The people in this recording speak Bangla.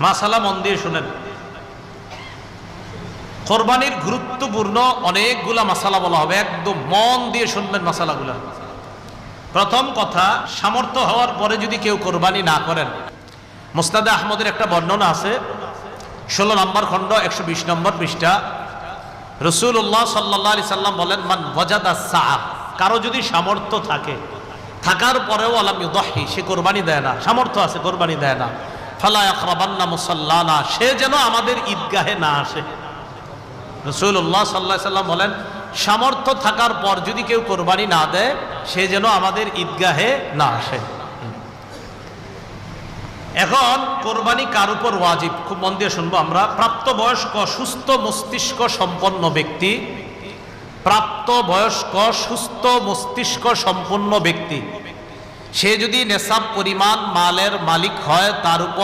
মাসালা মন দিয়ে শুনেন। কোরবানির গুরুত্বপূর্ণ অনেকগুলা মাসালা বলা হবে, একদম মন দিয়ে শুনবেন মাসালাগুলা। প্রথম কথা, সামর্থ্য হওয়ার পরে যদি কেউ কোরবানি না করেন। মোস্তাদে আহমদের একটা বর্ণনা আছে, ষোলো নম্বর খণ্ড, একশো বিশ নম্বর পৃষ্ঠা। রসুল্লাহ সাল্লাহ সাল্লাম বলেন, মান সাহ কারও যদি সামর্থ্য থাকে, থাকার পরেও আলাম ইউদাহি, সে কোরবানি দেয় না। সামর্থ্য আছে, কোরবানি দেয় না। ফালা আখরাবান্না মুসাল্লানা, সে যেন আমাদের ঈদগাহে না আসে। রসুল্লাহ সাল্লাহ সাল্লাম বলেন, সামর্থ্য থাকার পর যদি কেউ কোরবানি না দেয়, সে যেন আমাদের ঈদগাহে না আসে। এখন কোরবানি কার উপর ওয়াজিব? খুব মন দিয়ে শুনব আমরা। প্রাপ্তবয়স্ক, সুস্থ মস্তিষ্ক সম্পন্ন ব্যক্তি, প্রাপ্তবয়স্ক, সুস্থ মস্তিষ্ক সম্পন্ন ব্যক্তি, সে যদি নেশাব পরিমাণ মালের মালিক হয়, তার উপর